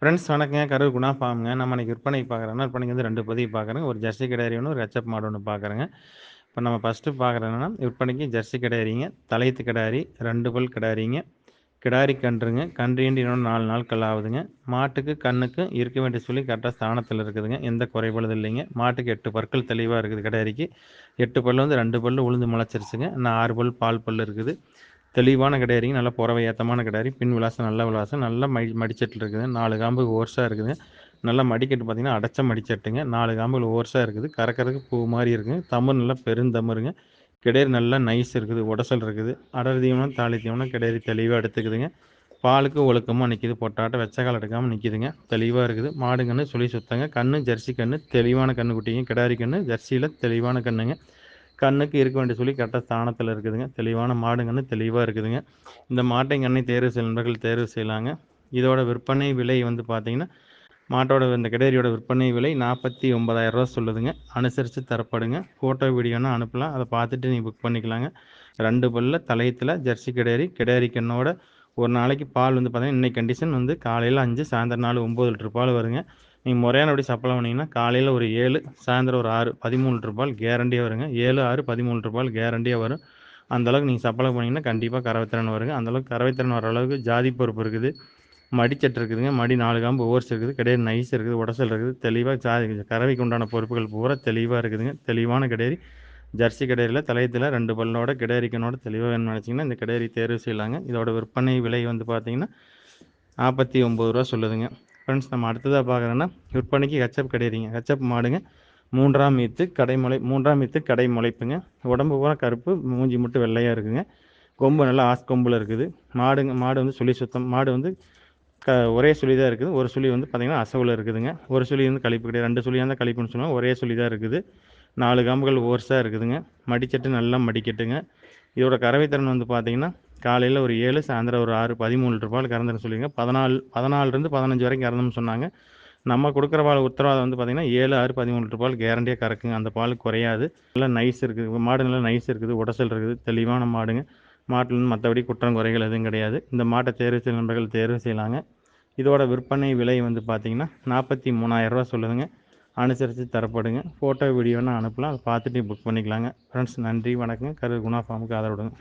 Friends வணக்கங்க. கரூர் குணா ஃபார்முங்க. நம்ம இன்றைக்கி விற்பனை பார்க்குறோன்னா விற்பனைக்கு வந்து ரெண்டு பதிவு பார்க்குறேங்க. ஒரு ஜெர்சி கிடாரி ஒன்று ஒரு ஹெச்எப் மாடு ஒன்று பார்க்குறேங்க. இப்போ நம்ம ஃபஸ்ட்டு பார்க்குறோன்னா விற்பனைக்கு ஜெர்சி கிடாரிங்க தலையத்து கிடாரி ரெண்டு பல் கிடாரிங்க கிடாரி கன்றுங்க. கன்றுண்டு இன்னொன்று நாலு நாள் ஆகுதுங்க. மாட்டுக்கு கண்ணுக்கு இருக்க வேண்டிய சொல்லி கரெக்டாக ஸ்தானத்தில் இருக்குதுங்க. எந்த குறைபாடு இல்லைங்க. மாட்டுக்கு எட்டு பற்கள் தெளிவாக இருக்குது கிடாரிக்கு எட்டு பல் வந்து ரெண்டு பல் உளுந்து முளைச்சிருச்சுங்க. இன்னும் ஆறு பல் பால் பல் இருக்குது. தெளிவான கிடையாதுங்க நல்லா புறவை ஏற்றமான கிடையாது பின் விலாசம் நல்ல விலாசம் நல்லா மடி மடிச்சட்டில் இருக்குது. நாலு காம்பு ஓர்ஸாக இருக்குது. நல்லா மடிக்கட்டு பார்த்தீங்கன்னா அடைச்ச மடிச்சட்டுங்க. நாலு காம்புகள் ஓர்ஸாக இருக்குது. கறக்கிறதுக்கு பூ மாதிரி இருக்குங்க. தமிழ் நல்லா பெருந்தமருங்க கிடையாது நல்லா நைஸ் இருக்குது. உடசல் இருக்குது. அடர் தீவனம் தாலி தீவனம் கிடையாது தெளிவாக எடுத்துக்குதுங்க. பாலுக்கு ஒழுக்கமாக நிற்கிது பொட்டாட்ட வெச்சக்கால் எடுக்காமல் நிற்கிதுங்க தெளிவாக இருக்குது. மாடுங்கன்று சுழி சுத்தங்க. கண்ணு ஜெர்சி கன்று தெளிவான கன்று குட்டிங்க கிடாரி கன்று ஜெர்சியில் தெளிவான கண்ணுங்க. கண்ணுக்கு இருக்க வேண்டிய சொல்லி கரெக்டாக ஸ்தானத்தில் இருக்குதுங்க. தெளிவான மாடுங்கன்னு தெளிவாக இருக்குதுங்க. இந்த மாட்டை கண்ணை தேர்வு செய்ய நண்பர்கள் தேர்வு செய்யலாங்க. இதோட விற்பனை விலை வந்து பார்த்தீங்கன்னா மாட்டோட இந்த கிடேரியோட விற்பனை விலை நாற்பத்தி ஒம்பதாயிரரூவா சொல்லுதுங்க. அனுசரித்து தரப்படுங்க. ஃபோட்டோ வீடியோனா அனுப்பலாம். அதை பார்த்துட்டு நீங்கள் புக் பண்ணிக்கலாங்க. ரெண்டு பல்ல தலையத்தில் ஜெர்சி கிடேரி கிடேரி கண்ணோட ஒரு நாளைக்கு பால் வந்து பார்த்திங்கன்னா இன்றைக்கி கண்டிஷன் வந்து காலையில் அஞ்சு சாயந்தரம் நாலு ஒம்பது லிட்டர் பால் வருங்க. நீங்கள் முறையான அப்படி சப்ளை பண்ணிங்கன்னா காலையில் ஒரு ஏழு சாயந்தரம் ஒரு ஆறு பதிமூணு ரூபாய் கேரண்டியாக வருங்க. ஏழு ஆறு பதிமூணு ரூபாய் கேரண்டியாக வரும். அந்தளவுக்கு நீங்கள் சப்ளை பண்ணிங்கன்னா கண்டிப்பாக கறவைத்திறன் வருங்க. அந்தளவுக்கு கறவைத்திறன் வர அளவுக்கு ஜாதி பொறுப்பு இருக்குது. மடிச்சட்டு இருக்குதுங்க. மடி நாலு காம்பு ஓர்ஸ் இருக்குது. கிடையாது நைஸ் இருக்குது உடசல் இருக்குது. தெளிவாக ஜாதி கறவைக்கு உண்டான பொறுப்புகள் பூரா தெளிவாக இருக்குதுங்க. தெளிவான கிடையாது ஜெர்சி கிடையில் தலையத்தில் ரெண்டு பல்லோட கிடையாரிக்கனோட தெளிவாக வேணும்னு நினச்சிங்கன்னா இந்த கிடையாரி தேர்வு செய்யலாங்க. இதோட விற்பனை விலை வந்து பார்த்திங்கன்னா நாற்பத்தி ஒம்பது ரூபா சொல்லுதுங்க. ஃப்ரெண்ட்ஸ் நம்ம அடுத்ததாக பார்க்குறோன்னா விற்பனைக்கு ஹெச்அப் கிடையாதுங்க ஹெச்அப் மாடுங்க. மூன்றாம் மீத்து கடைமுளை மூன்றாம் மீத்து கடை முளைப்புங்க. உடம்பு பூரா கருப்பு மூஞ்சி மட்டும் வெள்ளையாக இருக்குங்க. கொம்பு நல்லா ஆஸ் கொம்பில் இருக்குது. மாடுங்க மாடு வந்து சுழி சுத்தம் மாடு வந்து க ஒரே சுழி தான் இருக்குது. ஒரு சுழி வந்து பார்த்திங்கன்னா அசவில் இருக்குதுங்க. ஒரு சுழி வந்து கழிப்பு கிடையாது. ரெண்டு சுழியாக இருந்தால் கழிப்புன்னு சொன்னால் ஒரே சுழி தான் இருக்குது. நாலு காம்புகள் ஓர்ஸாக இருக்குதுங்க. மடிச்சட்டு நல்லா மடிக்கட்டுங்க. இதோட கறவைத்திறன் வந்து பார்த்திங்கன்னா காலையில் ஒரு ஏழு சாயந்தரம் ஒரு ஆறு பதிமூணு லிட்டர் பால் கறந்துன்னு சொல்லிங்க பதினாலு பதினாலுலேருந்து பதினஞ்சு வரைக்கும் கறந்தோம்னு சொன்னாங்க. நம்ம கொடுக்குற பால் உத்தரவாதம் வந்து பார்த்திங்கன்னா ஏழு ஆறு பதிமூணு ரூபாய் கேரண்டியாக கறக்குங்க. அந்த பால் குறையாது. நல்லா நைஸ் இருக்குது. மாடு நல்லா நைஸ் இருக்குது. உடசல் இருக்குது. தெளிவான மாடுங்க. மாட்டில் மற்றபடி குற்றம் குறைகள் எதுவும் கிடையாது. இந்த மாட்டை தேர்வு செய்ய நண்பர்கள் தேர்வு செய்யலாங்க. இதோட விற்பனை விலை வந்து பார்த்திங்கன்னா நாற்பத்தி மூணாயிரரூவா சொல்லுதுங்க. அனுசரித்து தரப்படுங்க. ஃபோட்டோ வீடியோன்னு அனுப்பலாம். அதை பார்த்துட்டு புக் பண்ணிக்கலாங்க. ஃப்ரெண்ட்ஸ் நன்றி வணக்கம் கரு குணா ஃபார்முக்கு ஆதரவுடுங்க